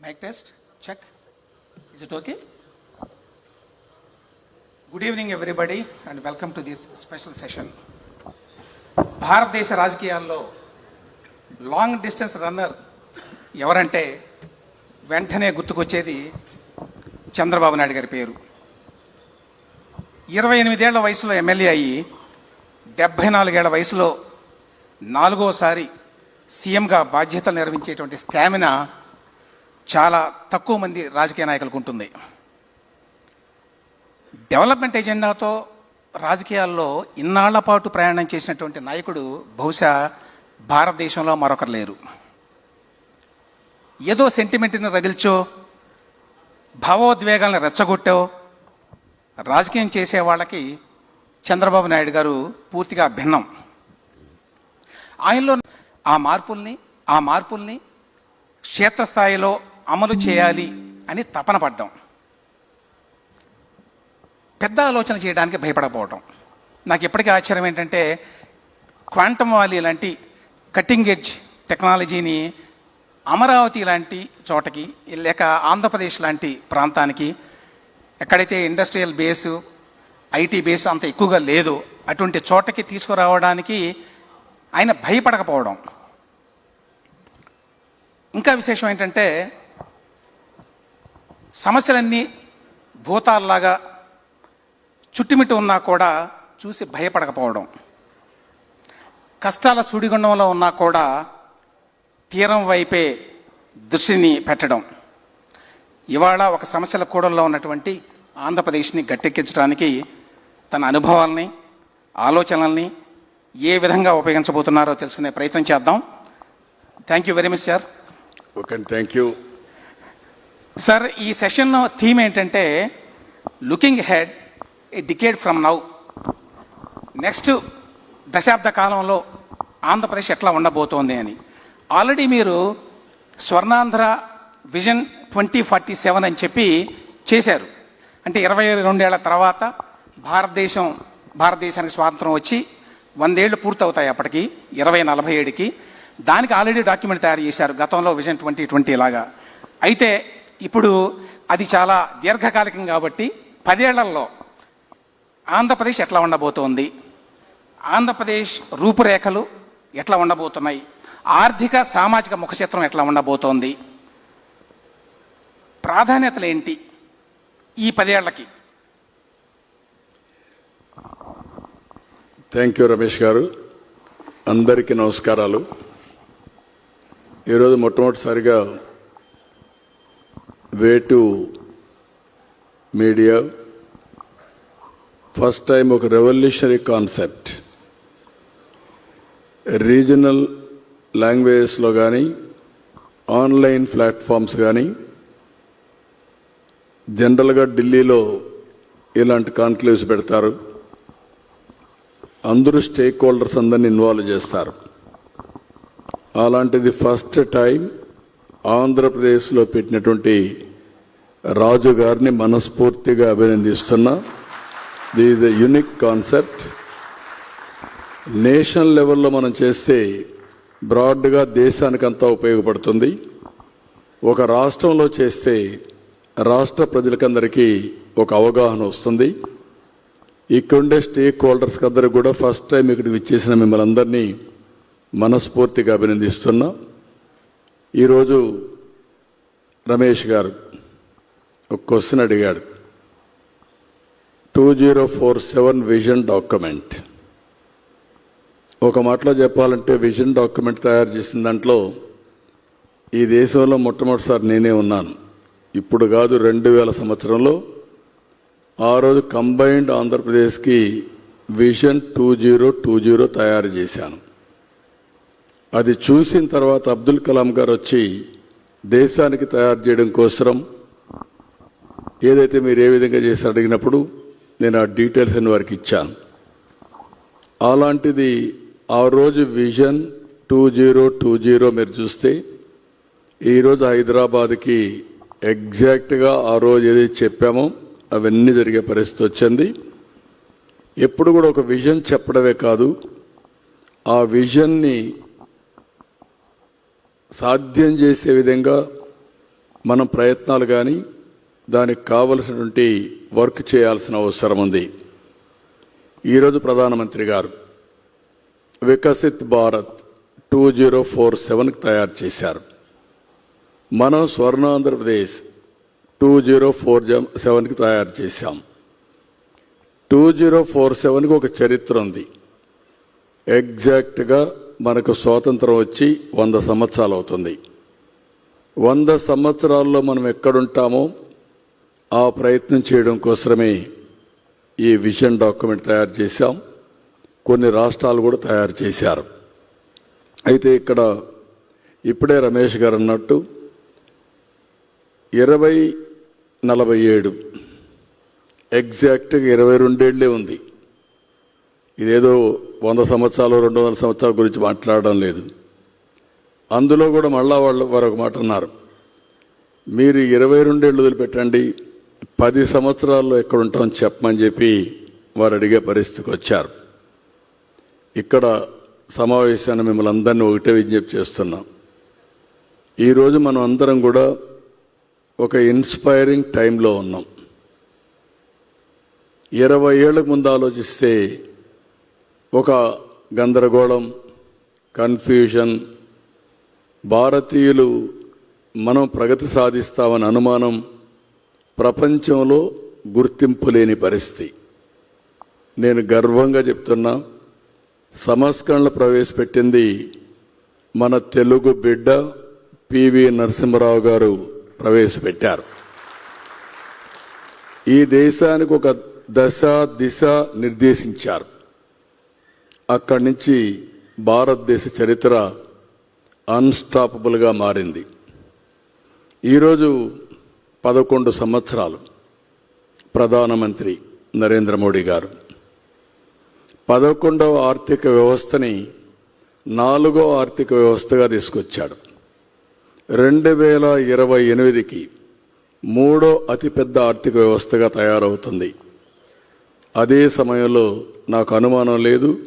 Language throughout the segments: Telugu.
Mic test check is it okay good evening everybody and welcome to this special session భారతదేశ రాజకీయాల్లో లాంగ్ డిస్టెన్స్ రన్నర్ ఎవరంటే వెంటనే గుర్తుకొచ్చేది చంద్రబాబు నాయుడు గారి పేరు. ఇరవై ఎనిమిదేళ్ళ వయసులో ఎమ్మెల్యే అయ్యి డెబ్భై నాలుగేళ్ళ వయసులో నాలుగోసారి సీఎంగా బాధ్యతలు నిర్వహించేటువంటి స్టామినా చాలా తక్కువ మంది రాజకీయ నాయకులకు ఉంటుంది. డెవలప్మెంట్ ఎజెండాతో రాజకీయాల్లో ఇన్నాళ్ళ పాటు ప్రయాణం చేసినటువంటి నాయకుడు బహుశా భారతదేశంలో మరొకరు లేరు. ఏదో సెంటిమెంట్ని రగిల్చో భావోద్వేగాలను రెచ్చగొట్టో రాజకీయం చేసే వాళ్ళకి చంద్రబాబు నాయుడు గారు పూర్తిగా భిన్నం. ఆయనలో ఆ మార్పుల్ని ఆ మార్పుల్ని క్షేత్రస్థాయిలో అమలు చేయాలి అని తపన పడ్డం. పెద్ద ఆలోచన చేయడానికి భయపడకపోవటం. నాకు ఎప్పటికీ ఆశ్చర్యం ఏంటంటే క్వాంటమ్ వాలీ లాంటి కటింగ్ ఎడ్జ్ టెక్నాలజీని అమరావతి లాంటి చోటకి లేక ఆంధ్రప్రదేశ్ లాంటి ప్రాంతానికి ఎక్కడైతే ఇండస్ట్రియల్ బేసు ఐటీ బేస్ అంత ఎక్కువగా లేదు అటువంటి చోటకి తీసుకురావడానికి ఆయన భయపడకపోవడం. ఇంకా విశేషం ఏంటంటే సమస్యలన్నీ భూతాల్లాగా చుట్టుమిట్టు ఉన్నా కూడా చూసి భయపడకపోవడం. కష్టాల సుడిగుండంలో ఉన్నా కూడా తీరం వైపే దృష్టిని పెట్టడం. ఇవాళ ఒక సమస్యల కూడల్లో ఉన్నటువంటి ఆంధ్రప్రదేశ్ని గట్టెక్కించడానికి తన అనుభవాల్ని ఆలోచనల్ని ఏ విధంగా ఉపయోగించబోతున్నారో తెలుసుకునే ప్రయత్నం చేద్దాం. Thank you very much sir okay thank you sir ఈ సెషన్ థీమ్ ఏంటంటే looking head a decade from now. Next దశాబ్ద కాలంలో ఆంధ్రప్రదేశ్ ఎట్లా ఉండబోతోంది అని. ఆల్రెడీ మీరు Swarnandhra vision twenty forty seven అని చెప్పి చేశారు. అంటే ఇరవై రెండేళ్ళ తర్వాత భారతదేశం భారతదేశానికి స్వాతంత్రం వచ్చి వందేళ్ళు పూర్తవుతాయి అప్పటికి ఇరవై నలభై ఏడుకి. దానికి ఆల్రెడీ డాక్యుమెంట్ తయారు చేశారు గతంలో విజన్ ట్వంటీ ట్వంటీ లాగా. అయితే ఇప్పుడు అది చాలా దీర్ఘకాలికం కాబట్టి పదేళ్ళలో ఆంధ్రప్రదేశ్ ఎట్లా ఉండబోతోంది? ఆంధ్రప్రదేశ్ రూపురేఖలు ఎట్లా ఉండబోతున్నాయి? ఆర్థిక సామాజిక ముఖచిత్రం ఎట్లా ఉండబోతోంది? ప్రాధాన్యతలు ఏంటి ఈ పదేళ్ళకి? థ్యాంక్ యూ రమేష్ గారు. అందరికీ నమస్కారాలు. ఈరోజు మొట్టమొదటిసారిగా వేటివ్ మీడియా. ఫస్ట్ టైం ఒక రెవల్యూషనరీ కాన్సెప్ట్. రీజనల్ లాంగ్వేజెస్లో కానీ ఆన్లైన్ ప్లాట్ఫామ్స్ కానీ జనరల్గా ఢిల్లీలో ఇలాంటి కాన్క్లేవ్స్ పెడతారు. అందరూ స్టేక్ హోల్డర్స్ అందరిని ఇన్వాల్వ్ చేస్తారు. అలాంటిది ఫస్ట్ టైం ఆంధ్రప్రదేశ్లో పెట్టినటువంటి రాజు గారిని మనస్ఫూర్తిగా అభినందిస్తున్నా. This the unique concept national లెవెల్లో మనం చేస్తే బ్రాడ్గా దేశానికంతా ఉపయోగపడుతుంది. ఒక రాష్ట్రంలో చేస్తే రాష్ట్ర ప్రజలకందరికీ ఒక అవగాహన వస్తుంది. ఇక్కడుండే స్టేక్ హోల్డర్స్కి అందరికి కూడా ఫస్ట్ టైం ఇక్కడికి ఇచ్చేసిన మిమ్మల్ని అందరినీ మనస్ఫూర్తిగా అభినందిస్తున్నా. ఈరోజు రమేష్ గారు ఒక క్వశ్చన్ అడిగాడు. Two zero four seven vision document ఒక మాటలో చెప్పాలంటే విజన్ డాక్యుమెంట్ తయారు చేసిన దాంట్లో ఈ దేశంలో మొట్టమొదటిసారి నేనే ఉన్నాను. ఇప్పుడు కాదు రెండు వేల సంవత్సరంలో ఆ రోజు కంబైన్డ్ ఆంధ్రప్రదేశ్కి vision two zero two zero తయారు చేశాను. అది చూసిన తర్వాత అబ్దుల్ కలాం గారు వచ్చి దేశానికి తయారు చేయడం కోసం ఏదైతే మీరు ఏ విధంగా చేసి అడిగినప్పుడు నేను ఆ డీటెయిల్స్ అని వారికి ఇచ్చాను. అలాంటిది ఆ రోజు vision two zero two zero మీరు చూస్తే ఈరోజు హైదరాబాద్కి ఎగ్జాక్ట్గా ఆ రోజు ఏదైతే చెప్పామో అవన్నీ జరిగే పరిస్థితి వచ్చింది. ఎప్పుడు కూడా ఒక విజన్ చెప్పడమే కాదు ఆ విజన్ని సాధ్యం చేసే విధంగా మనం ప్రయత్నాలు కానీ దానికి కావలసినటువంటి వర్క్ చేయాల్సిన అవసరం ఉంది. ఈరోజు ప్రధానమంత్రి garu Viksit Bharat two zero four సెవెన్కి తయారు చేశారు. మనం Swarna Andhra Pradesh two zero four సెవెన్కి తయారు చేశాం. టూ జీరో ఫోర్ సెవెన్కి ఒక చరిత్ర ఉంది. ఎగ్జాక్ట్గా మనకు స్వాతంత్రం వచ్చి వంద సంవత్సరాలు అవుతుంది. వంద సంవత్సరాల్లో మనం ఎక్కడుంటామో ఆ ప్రయత్నం చేయడం కోసమే ఈ విజన్ డాక్యుమెంట్ తయారు చేశాం. కొన్ని రాష్ట్రాలు కూడా తయారు చేశారు. అయితే ఇక్కడ ఇప్పుడే రమేష్ గారు అన్నట్టు ఇరవై నలభై ఏడు ఎగ్జాక్ట్గా ఇరవై రెండేళ్ళే ఉంది. ఇదేదో వంద సంవత్సరాలు రెండు వందల సంవత్సరాల గురించి మాట్లాడడం లేదు. అందులో కూడా మళ్ళా వాళ్ళు వారు ఒక మాట అన్నారు. మీరు ఇరవై రెండేళ్ళు వదిలిపెట్టండి. పది సంవత్సరాల్లో ఎక్కడ ఉంటామని చెప్పమని చెప్పి వారు అడిగే పరిస్థితికి వచ్చారు. ఇక్కడ సమావేశాన్ని మిమ్మల్ని అందరినీ ఒకటే విజ్ఞప్తి చేస్తున్నాం. ఈరోజు మనం అందరం కూడా ఒక ఇన్స్పైరింగ్ టైంలో ఉన్నాం. ఇరవై ఏళ్ళకు ముందు ఆలోచిస్తే ఒక గందరగోళం కన్ఫ్యూజన్ భారతీయులు మనం ప్రగతి సాధిస్తామని అనుమానం ప్రపంచంలో గుర్తింపు లేని పరిస్థితి. నేను గర్వంగా చెప్తున్నా సంస్కరణలు ప్రవేశపెట్టింది మన తెలుగు బిడ్డ పివి నరసింహరావు గారు ప్రవేశపెట్టారు. ఈ దేశానికి ఒక దశ దిశ నిర్దేశించారు. అక్కడి నుంచి భారతదేశ చరిత్ర అన్స్టాపబుల్గా మారింది. ఈరోజు పదకొండు సంవత్సరాలు. ప్రధానమంత్రి నరేంద్ర మోడీ గారు. పదకొండవ ఆర్థిక వ్యవస్థని నాలుగో ఆర్థిక వ్యవస్థగా తీసుకొచ్చాడు. రెండు వేల ఇరవై ఎనిమిదికి మూడో అతిపెద్ద ఆర్థిక వ్యవస్థగా తయారవుతుంది. అదే సమయంలో నాకు అనుమానం లేదు.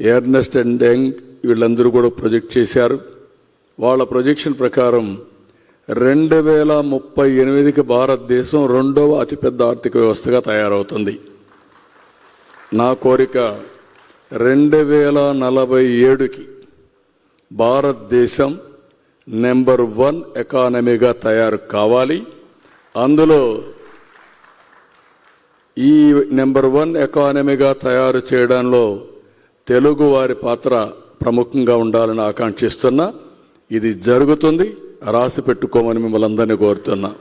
ఎర్నెస్ట్ అండ్ యంగ్ వీళ్ళందరూ కూడా ప్రొజెక్ట్ చేశారు. వాళ్ళ ప్రొజెక్షన్ ప్రకారం రెండు వేల ముప్పై ఎనిమిదికి భారతదేశం రెండవ అతిపెద్ద ఆర్థిక వ్యవస్థగా తయారవుతుంది. నా కోరిక రెండు వేల నలభై ఏడుకి భారతదేశం నెంబర్ వన్ ఎకానమీగా తయారు కావాలి. అందులో ఈ నెంబర్ వన్ ఎకానమీగా తయారు చేయడంలో తెలుగు వారి పాత్ర ప్రముఖంగా ఉండాలని ఆకాంక్షిస్తున్నా. ఇది జరుగుతుంది. రాసి పెట్టుకోమని మిమ్మల్ని అందరినీ కోరుతున్నా.